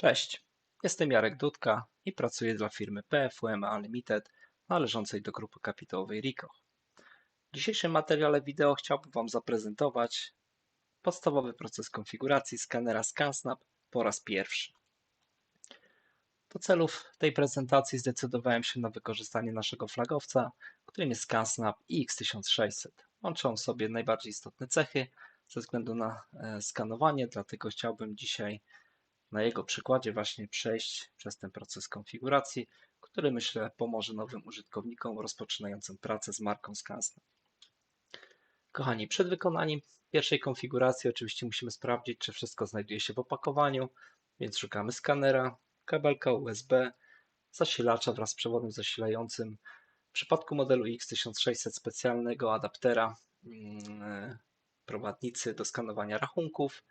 Cześć, jestem Jarek Dudka i pracuję dla firmy PFUMA Unlimited należącej do grupy kapitałowej RICO. W dzisiejszym materiale wideo chciałbym Wam zaprezentować podstawowy proces konfiguracji skanera ScanSnap po raz pierwszy. Do celów tej prezentacji zdecydowałem się na wykorzystanie naszego flagowca, którym jest ScanSnap iX1600. Łączą on sobie najbardziej istotne cechy ze względu na e, skanowanie, dlatego chciałbym dzisiaj na jego przykładzie właśnie przejść przez ten proces konfiguracji, który myślę pomoże nowym użytkownikom rozpoczynającym pracę z marką ScanSnap. Kochani, przed wykonaniem pierwszej konfiguracji oczywiście musimy sprawdzić, czy wszystko znajduje się w opakowaniu, więc szukamy skanera, kabelka USB, zasilacza wraz z przewodem zasilającym. W przypadku modelu X1600 specjalnego adaptera mm, prowadnicy do skanowania rachunków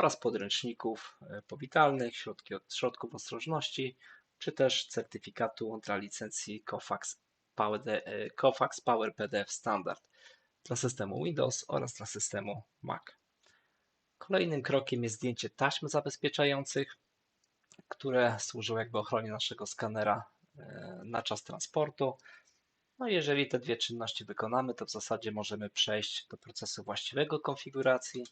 oraz podręczników e, powitalnych, środki od, środków ostrożności, czy też certyfikatu dla licencji Cofax Power, e, Cofax Power PDF Standard dla systemu Windows oraz dla systemu Mac. Kolejnym krokiem jest zdjęcie taśm zabezpieczających, które służą jakby ochronie naszego skanera e, na czas transportu. No jeżeli te dwie czynności wykonamy, to w zasadzie możemy przejść do procesu właściwego konfiguracji,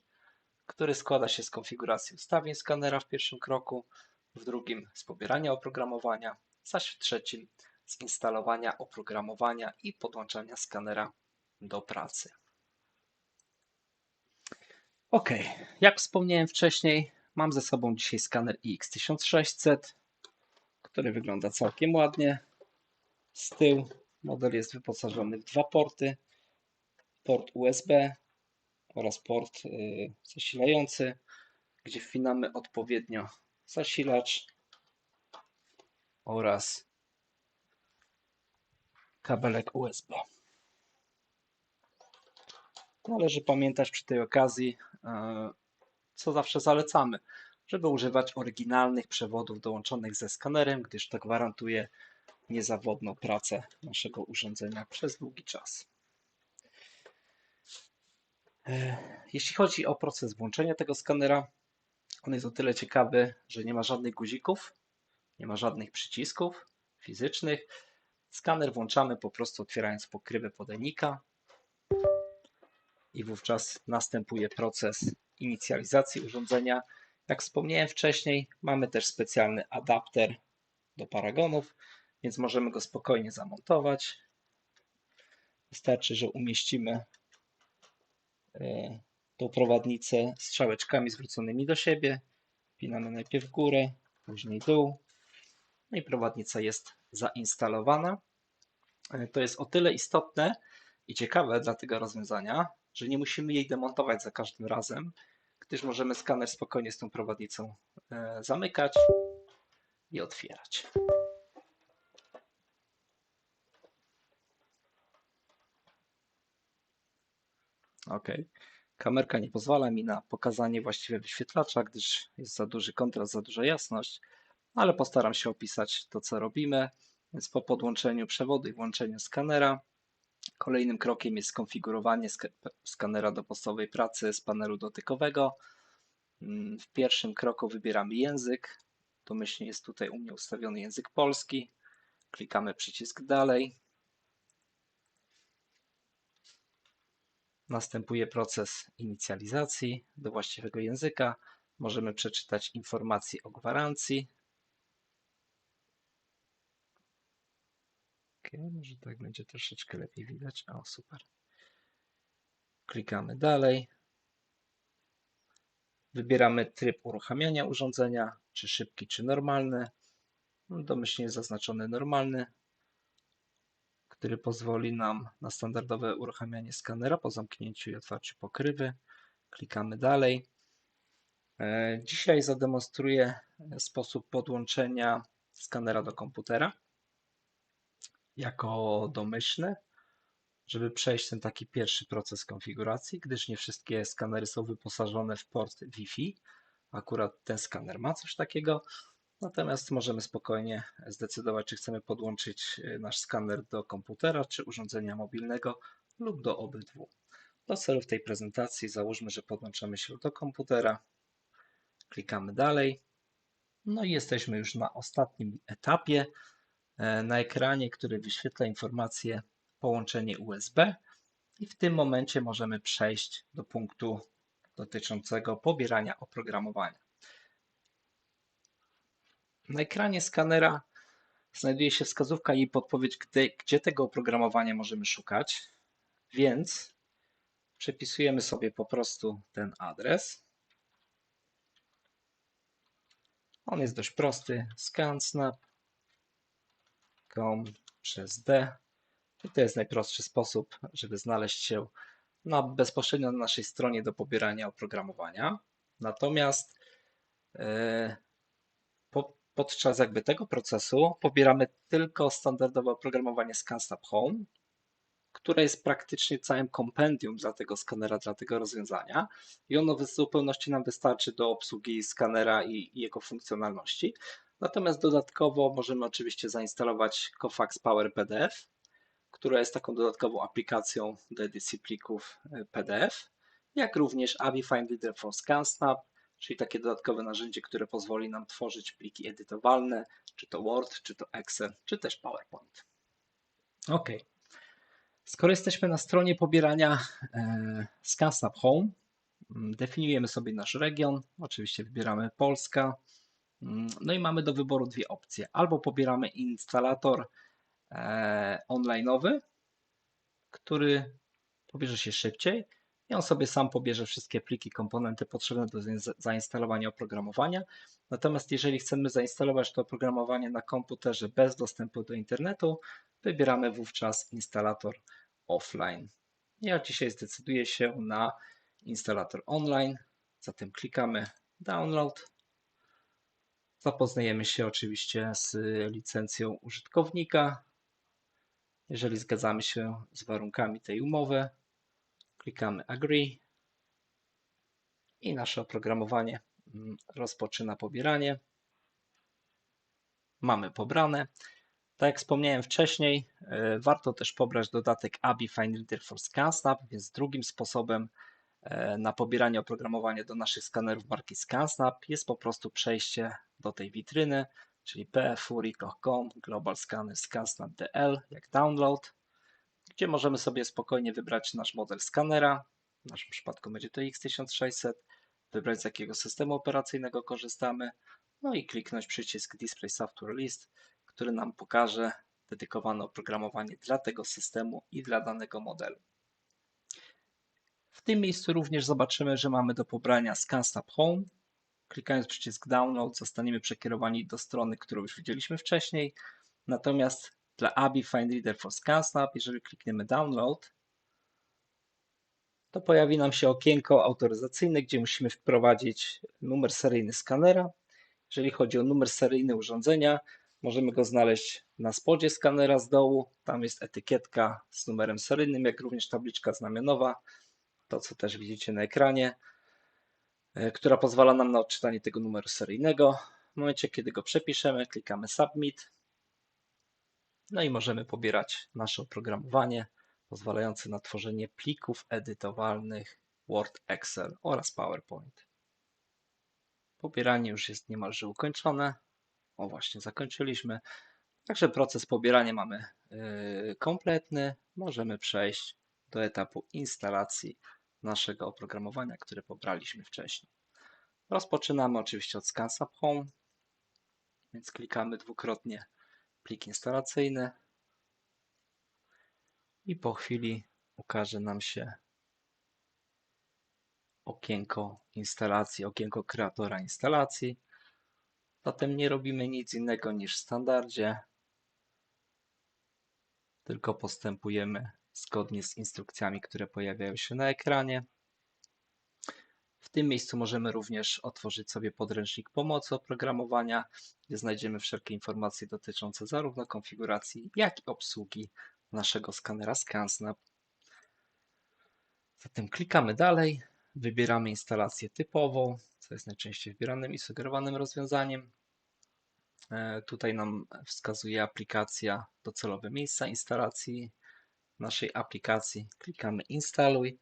który składa się z konfiguracji ustawień skanera w pierwszym kroku, w drugim z pobierania oprogramowania, zaś w trzecim z instalowania oprogramowania i podłączania skanera do pracy. Ok, jak wspomniałem wcześniej, mam ze sobą dzisiaj skaner iX1600, który wygląda całkiem ładnie. Z tyłu model jest wyposażony w dwa porty, port USB oraz port y, zasilający, gdzie wpinamy odpowiednio zasilacz oraz kabelek USB. Należy pamiętać przy tej okazji, y, co zawsze zalecamy, żeby używać oryginalnych przewodów dołączonych ze skanerem, gdyż to gwarantuje niezawodną pracę naszego urządzenia przez długi czas. E, jeśli chodzi o proces włączenia tego skanera, on jest o tyle ciekawy, że nie ma żadnych guzików, nie ma żadnych przycisków fizycznych. Skaner włączamy po prostu otwierając pokrywę podajnika i wówczas następuje proces inicjalizacji urządzenia. Jak wspomniałem wcześniej, mamy też specjalny adapter do paragonów, więc możemy go spokojnie zamontować. Wystarczy, że umieścimy tą prowadnicę strzałeczkami zwróconymi do siebie. Wpinamy najpierw górę, później dół. No i prowadnica jest zainstalowana. E, to jest o tyle istotne i ciekawe dla tego rozwiązania, że nie musimy jej demontować za każdym razem, gdyż możemy skaner spokojnie z tą prowadnicą e, zamykać i otwierać. Ok. Kamerka nie pozwala mi na pokazanie właściwie wyświetlacza, gdyż jest za duży kontrast, za duża jasność, ale postaram się opisać to, co robimy. Więc po podłączeniu przewodu i włączeniu skanera, kolejnym krokiem jest skonfigurowanie skanera do podstawowej pracy z panelu dotykowego. Mm, w pierwszym kroku wybieramy język. Domyślnie jest tutaj u mnie ustawiony język polski. Klikamy przycisk dalej. Następuje proces inicjalizacji do właściwego języka. Możemy przeczytać informacje o gwarancji. Ok, może tak będzie troszeczkę lepiej widać. O, super. Klikamy dalej. Wybieramy tryb uruchamiania urządzenia, czy szybki, czy normalny. Domyślnie zaznaczony normalny który pozwoli nam na standardowe uruchamianie skanera po zamknięciu i otwarciu pokrywy. Klikamy dalej. E, dzisiaj zademonstruję sposób podłączenia skanera do komputera jako domyślny, żeby przejść ten taki pierwszy proces konfiguracji, gdyż nie wszystkie skanery są wyposażone w port Wi-Fi. Akurat ten skaner ma coś takiego, Natomiast możemy spokojnie zdecydować, czy chcemy podłączyć e, nasz skaner do komputera, czy urządzenia mobilnego lub do obydwu. Do celów tej prezentacji załóżmy, że podłączamy się do komputera. Klikamy dalej. No i jesteśmy już na ostatnim etapie. E, Na ekranie, który wyświetla informację połączenie USB i w tym momencie możemy przejść do punktu dotyczącego pobierania oprogramowania. Na ekranie skanera znajduje się wskazówka i podpowiedź, gdzie, gdzie tego oprogramowania możemy szukać, więc przepisujemy sobie po prostu ten adres. On jest dość prosty. scansnap.com przez D. I to jest najprostszy sposób, żeby znaleźć się na, bezpośrednio na naszej stronie do pobierania oprogramowania. Natomiast po, podczas jakby tego procesu pobieramy tylko standardowe oprogramowanie ScanSnap Home, które jest praktycznie całym kompendium dla tego skanera, dla tego rozwiązania i ono w zupełności nam wystarczy do obsługi skanera i, i jego funkcjonalności. Natomiast dodatkowo możemy oczywiście zainstalować Cofax Power PDF, która jest taką dodatkową aplikacją do edycji plików PDF, jak również AVI Find Reader for ScanSnap, czyli takie dodatkowe narzędzie, które pozwoli nam tworzyć pliki edytowalne, czy to Word, czy to Excel, czy też PowerPoint. OK. Skoro jesteśmy na stronie pobierania e, ScanSnap Home, mm, definiujemy sobie nasz region, oczywiście wybieramy Polska, mm, no i mamy do wyboru dwie opcje. Albo pobieramy instalator e, online'owy, który pobierze się szybciej i on sobie sam pobierze wszystkie pliki, komponenty potrzebne do zainstalowania oprogramowania. Natomiast jeżeli chcemy zainstalować to oprogramowanie na komputerze bez dostępu do internetu, wybieramy wówczas instalator offline. Ja dzisiaj zdecyduję się na instalator online, zatem klikamy download. Zapoznajemy się oczywiście z licencją użytkownika. Jeżeli zgadzamy się z warunkami tej umowy, klikamy agree i nasze oprogramowanie mm, rozpoczyna pobieranie. Mamy pobrane. Tak jak wspomniałem wcześniej, e, warto też pobrać dodatek ABI Find Reader for ScanSnap, więc drugim sposobem e, na pobieranie oprogramowania do naszych skanerów marki ScanSnap jest po prostu przejście do tej witryny, czyli pfuri.com Global Scanner ScanSnap DL, jak download, gdzie możemy sobie spokojnie wybrać nasz model skanera. W naszym przypadku będzie to X1600, wybrać z jakiego systemu operacyjnego korzystamy, no i kliknąć przycisk Display Software List który nam pokaże dedykowane oprogramowanie dla tego systemu i dla danego modelu. W tym miejscu również zobaczymy, że mamy do pobrania ScanSnap Home. Klikając przycisk Download zostaniemy przekierowani do strony, którą już widzieliśmy wcześniej. Natomiast dla ABI Find Reader for ScanSnap, jeżeli klikniemy Download, to pojawi nam się okienko autoryzacyjne, gdzie musimy wprowadzić numer seryjny skanera. Jeżeli chodzi o numer seryjny urządzenia, Możemy go znaleźć na spodzie skanera z dołu. Tam jest etykietka z numerem seryjnym, jak również tabliczka znamionowa. To, co też widzicie na ekranie, e, która pozwala nam na odczytanie tego numeru seryjnego. W momencie, kiedy go przepiszemy, klikamy Submit. No i możemy pobierać nasze oprogramowanie pozwalające na tworzenie plików edytowalnych Word, Excel oraz PowerPoint. Pobieranie już jest niemalże ukończone. O właśnie, zakończyliśmy. Także proces pobierania mamy yy, kompletny. Możemy przejść do etapu instalacji naszego oprogramowania, które pobraliśmy wcześniej. Rozpoczynamy oczywiście od ScanSap Home, więc klikamy dwukrotnie plik instalacyjny i po chwili ukaże nam się okienko instalacji, okienko kreatora instalacji. Zatem nie robimy nic innego niż w standardzie, tylko postępujemy zgodnie z instrukcjami, które pojawiają się na ekranie. W tym miejscu możemy również otworzyć sobie podręcznik pomocy oprogramowania, gdzie znajdziemy wszelkie informacje dotyczące zarówno konfiguracji, jak i obsługi naszego skanera ScanSnap. Zatem klikamy dalej, wybieramy instalację typową, co jest najczęściej wybieranym i sugerowanym rozwiązaniem. E, tutaj nam wskazuje aplikacja docelowe miejsca instalacji naszej aplikacji. Klikamy instaluj.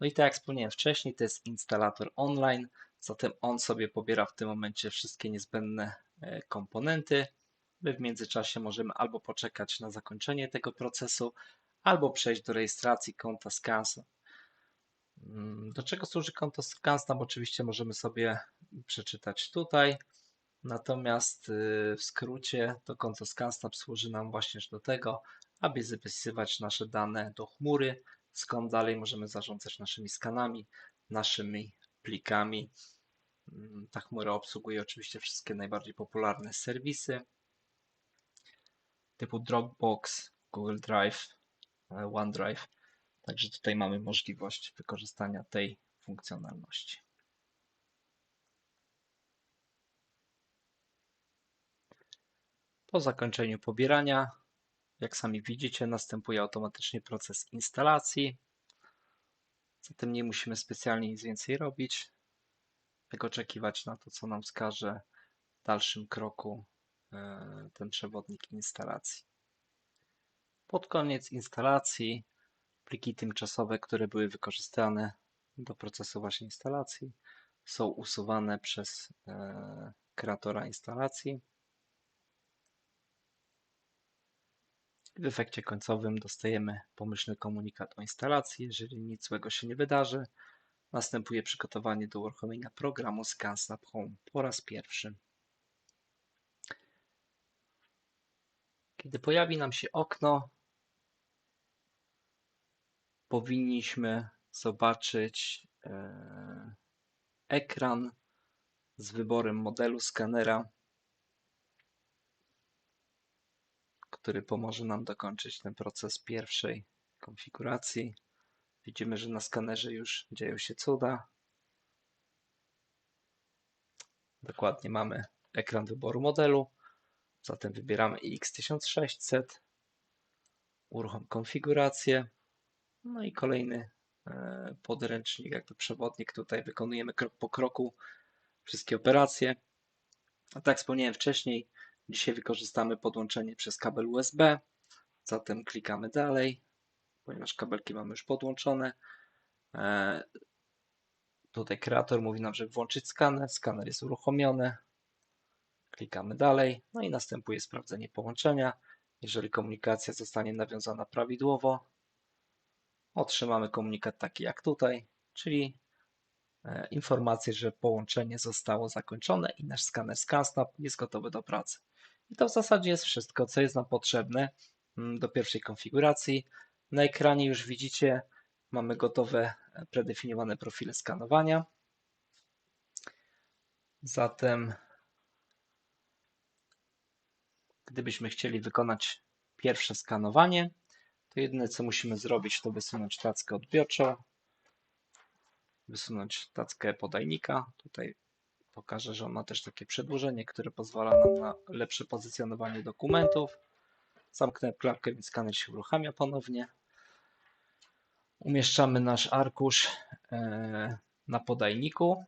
No i tak jak wspomniałem wcześniej, to jest instalator online. Zatem on sobie pobiera w tym momencie wszystkie niezbędne e, komponenty. My w międzyczasie możemy albo poczekać na zakończenie tego procesu, albo przejść do rejestracji konta Skansen. Mm, Do czego służy konto Scansnap? Oczywiście możemy sobie przeczytać tutaj. Natomiast y, w skrócie to konto Scansnap służy nam właśnie do tego, aby zapisywać nasze dane do chmury, skąd dalej możemy zarządzać naszymi skanami, naszymi plikami. Mm, Ta chmura obsługuje oczywiście wszystkie najbardziej popularne serwisy typu Dropbox, Google Drive, e, OneDrive. Także tutaj mamy możliwość wykorzystania tej funkcjonalności. Po zakończeniu pobierania, jak sami widzicie, następuje automatycznie proces instalacji. Zatem nie musimy specjalnie nic więcej robić, jak oczekiwać na to, co nam wskaże w dalszym kroku e, ten przewodnik instalacji. Pod koniec instalacji pliki tymczasowe, które były wykorzystane do procesu właśnie instalacji, są usuwane przez e, kreatora instalacji. W efekcie końcowym dostajemy pomyślny komunikat o instalacji. Jeżeli nic złego się nie wydarzy, następuje przygotowanie do uruchomienia programu ScanSnap Home po raz pierwszy. Kiedy pojawi nam się okno, powinniśmy zobaczyć e, ekran z wyborem modelu skanera, który pomoże nam dokończyć ten proces pierwszej konfiguracji. Widzimy, że na skanerze już dzieją się cuda. Dokładnie mamy ekran wyboru modelu. Zatem wybieramy X1600, uruchom konfigurację. No i kolejny e, podręcznik, jakby przewodnik. Tutaj wykonujemy krok po kroku wszystkie operacje. A tak wspomniałem wcześniej, dzisiaj wykorzystamy podłączenie przez kabel USB. Zatem klikamy dalej, ponieważ kabelki mamy już podłączone. E, Tutaj kreator mówi nam, żeby włączyć skaner. Skaner jest uruchomiony. Klikamy dalej. No i następuje sprawdzenie połączenia. Jeżeli komunikacja zostanie nawiązana prawidłowo, otrzymamy komunikat taki jak tutaj, czyli e, informację, że połączenie zostało zakończone i nasz skaner ScanSnap jest gotowy do pracy. I to w zasadzie jest wszystko, co jest nam potrzebne mm, do pierwszej konfiguracji. Na ekranie już widzicie, mamy gotowe e, predefiniowane profile skanowania. Zatem, gdybyśmy chcieli wykonać pierwsze skanowanie, to jedyne co musimy zrobić, to wysunąć tackę odbiorczą, wysunąć tackę podajnika. Tutaj pokażę, że on ma też takie przedłużenie, które pozwala nam na lepsze pozycjonowanie dokumentów. Zamknę klapkę, więc skaner się uruchamia ponownie. Umieszczamy nasz arkusz e, na podajniku.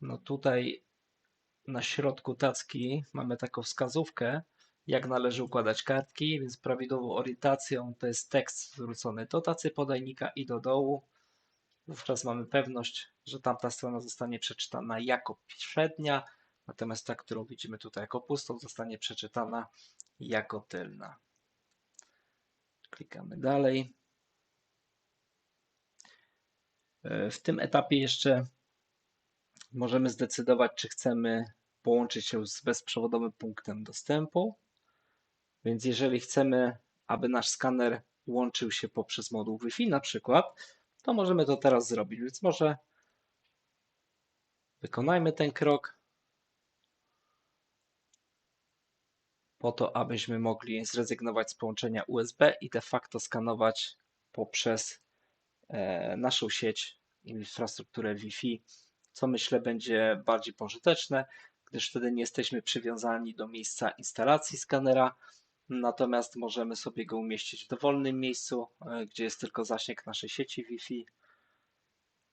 No tutaj na środku tacki mamy taką wskazówkę, jak należy układać kartki, więc prawidłową orientacją to jest tekst zwrócony do tacy podajnika i do dołu. Wówczas mamy pewność, że tamta strona zostanie przeczytana jako przednia, natomiast ta, którą widzimy tutaj jako pustą, zostanie przeczytana jako tylna. Klikamy dalej. E, W tym etapie jeszcze możemy zdecydować, czy chcemy połączyć się z bezprzewodowym punktem dostępu. Więc jeżeli chcemy, aby nasz skaner łączył się poprzez moduł Wi-Fi na przykład, to możemy to teraz zrobić. Więc może wykonajmy ten krok po to, abyśmy mogli zrezygnować z połączenia USB i de facto skanować poprzez e, naszą sieć, infrastrukturę Wi-Fi, co myślę będzie bardziej pożyteczne, gdyż wtedy nie jesteśmy przywiązani do miejsca instalacji skanera, natomiast możemy sobie go umieścić w dowolnym miejscu, e, gdzie jest tylko zasięg naszej sieci Wi-Fi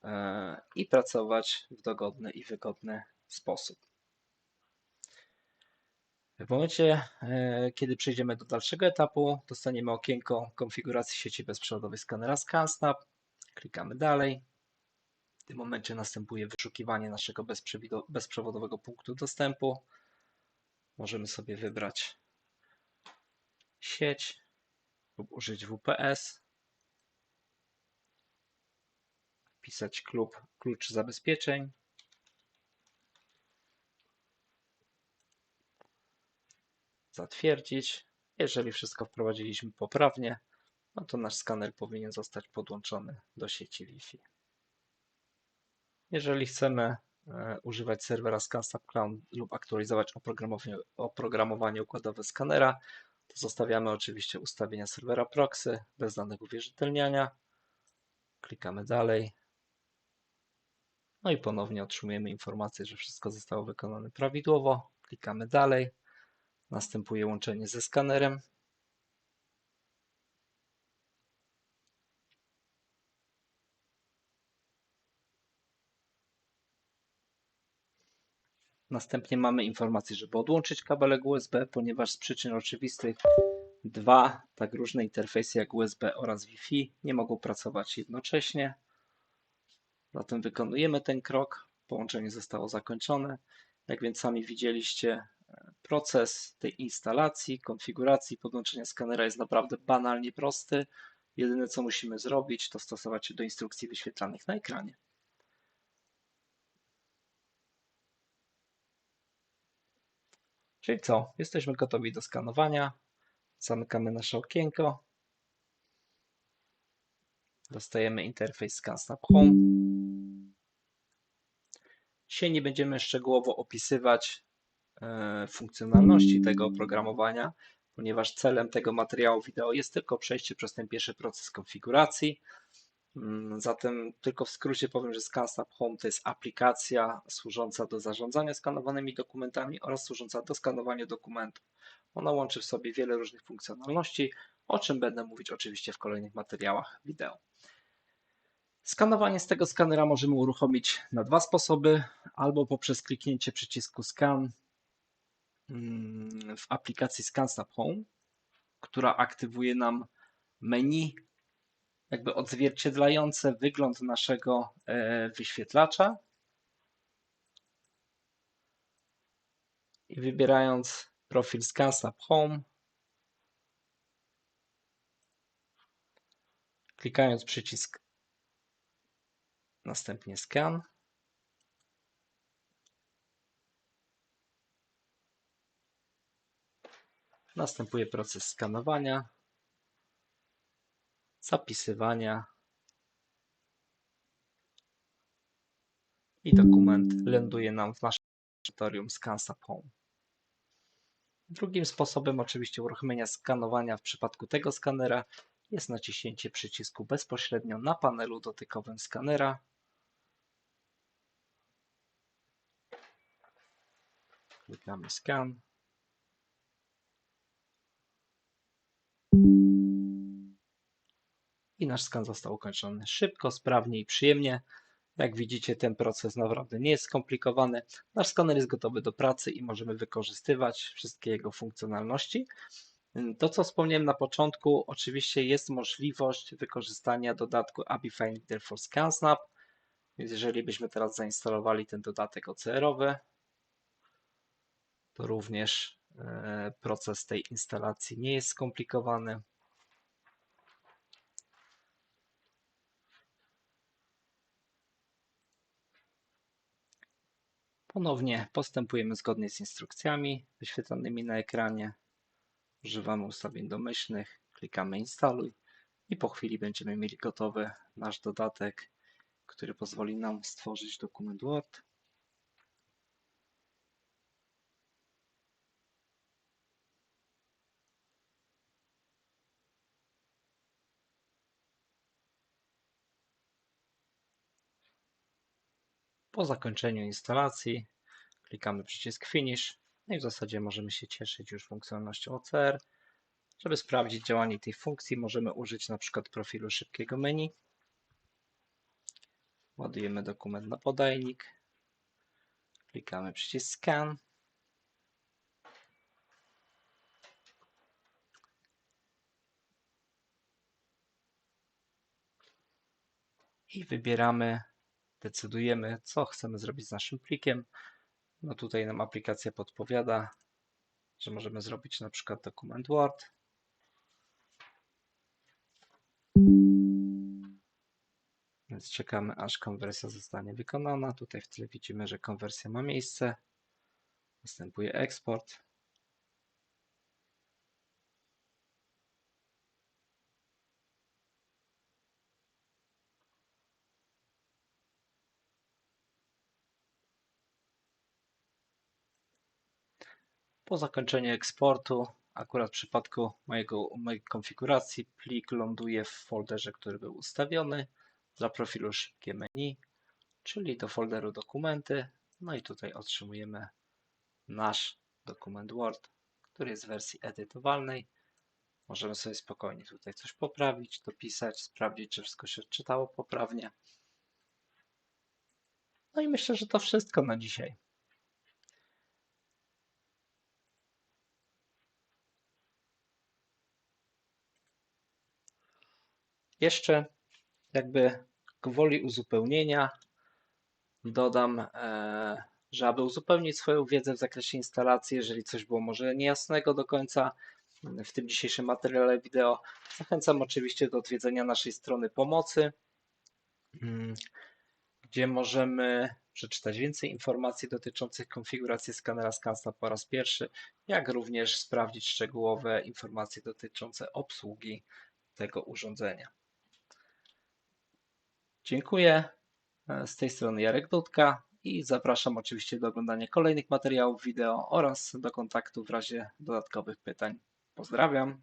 e, i pracować w dogodny i wygodny sposób. W momencie, e, kiedy przejdziemy do dalszego etapu, dostaniemy okienko konfiguracji sieci bezprzewodowej skanera ScanSnap. Klikamy dalej. tym momencie następuje wyszukiwanie naszego bezprzewodowego punktu dostępu. Możemy sobie wybrać sieć lub użyć WPS. Wpisać klub, klucz zabezpieczeń. Zatwierdzić. Jeżeli wszystko wprowadziliśmy poprawnie, no to nasz skaner powinien zostać podłączony do sieci Wi-Fi. Jeżeli chcemy e, używać serwera ScanSnap Cloud lub aktualizować oprogramowanie, oprogramowanie układowe skanera, to zostawiamy oczywiście ustawienia serwera proxy bez danych uwierzytelniania. Klikamy dalej. No i ponownie otrzymujemy informację, że wszystko zostało wykonane prawidłowo. Klikamy dalej. Następuje łączenie ze skanerem. Następnie mamy informację, żeby odłączyć kabelek USB, ponieważ z przyczyn oczywistych dwa tak różne interfejsy jak USB oraz Wi-Fi nie mogą pracować jednocześnie. Zatem wykonujemy ten krok. Połączenie zostało zakończone. Jak więc sami widzieliście, proces tej instalacji, konfiguracji, podłączenia skanera jest naprawdę banalnie prosty. Jedyne co musimy zrobić, to stosować się do instrukcji wyświetlanych na ekranie. Czyli co? Jesteśmy gotowi do skanowania. Zamykamy nasze okienko. Dostajemy interfejs ScanSnap Home. Dzisiaj nie będziemy szczegółowo opisywać e, funkcjonalności tego oprogramowania, ponieważ celem tego materiału wideo jest tylko przejście przez ten pierwszy proces konfiguracji. Mm, Zatem tylko w skrócie powiem, że ScanSnap Home to jest aplikacja służąca do zarządzania skanowanymi dokumentami oraz służąca do skanowania dokumentów. Ona łączy w sobie wiele różnych funkcjonalności, o czym będę mówić oczywiście w kolejnych materiałach wideo. Skanowanie z tego skanera możemy uruchomić na dwa sposoby, albo poprzez kliknięcie przycisku Scan mm, w aplikacji ScanSnap Home, która aktywuje nam menu jakby odzwierciedlające wygląd naszego e, wyświetlacza. I wybierając profil ScanSnap Home, klikając przycisk następnie Scan, następuje proces skanowania zapisywania i dokument ląduje nam w naszym repozytorium ScanSnap Home. Drugim sposobem oczywiście uruchomienia skanowania w przypadku tego skanera jest naciśnięcie przycisku bezpośrednio na panelu dotykowym skanera. Klikamy Scan. Nasz skan został ukończony szybko, sprawnie i przyjemnie. Jak widzicie, ten proces naprawdę nie jest skomplikowany. Nasz skaner jest gotowy do pracy i możemy wykorzystywać wszystkie jego funkcjonalności. To, co wspomniałem na początku, oczywiście jest możliwość wykorzystania dodatku ABI Finder for ScanSnap. Więc jeżeli byśmy teraz zainstalowali ten dodatek OCR-owy, to również e, proces tej instalacji nie jest skomplikowany. Ponownie postępujemy zgodnie z instrukcjami wyświetlanymi na ekranie. Używamy ustawień domyślnych, klikamy instaluj i po chwili będziemy mieli gotowy nasz dodatek, który pozwoli nam stworzyć dokument Word. Po zakończeniu instalacji klikamy przycisk Finish no i w zasadzie możemy się cieszyć już funkcjonalnością OCR. Żeby sprawdzić działanie tej funkcji możemy użyć na przykład profilu szybkiego menu. Ładujemy dokument na podajnik. Klikamy przycisk Scan. I wybieramy decydujemy, co chcemy zrobić z naszym plikiem. No tutaj nam aplikacja podpowiada, że możemy zrobić na przykład dokument Word. Więc czekamy, aż konwersja zostanie wykonana. Tutaj w tle widzimy, że konwersja ma miejsce. Następuje eksport. Po zakończeniu eksportu, akurat w przypadku mojego, mojej konfiguracji, plik ląduje w folderze, który był ustawiony profilu szybkie menu, czyli do folderu dokumenty. No i tutaj otrzymujemy nasz dokument Word, który jest w wersji edytowalnej. Możemy sobie spokojnie tutaj coś poprawić, dopisać, sprawdzić, czy wszystko się czytało poprawnie. No i myślę, że to wszystko na dzisiaj. Jeszcze jakby gwoli uzupełnienia dodam, e, że aby uzupełnić swoją wiedzę w zakresie instalacji, jeżeli coś było może niejasnego do końca w tym dzisiejszym materiale wideo, zachęcam oczywiście do odwiedzenia naszej strony pomocy, mm, gdzie możemy przeczytać więcej informacji dotyczących konfiguracji skanera ScanSnap po raz pierwszy, jak również sprawdzić szczegółowe informacje dotyczące obsługi tego urządzenia. Dziękuję. E, Z tej strony Jarek Dudka i zapraszam oczywiście do oglądania kolejnych materiałów wideo oraz do kontaktu w razie dodatkowych pytań. Pozdrawiam.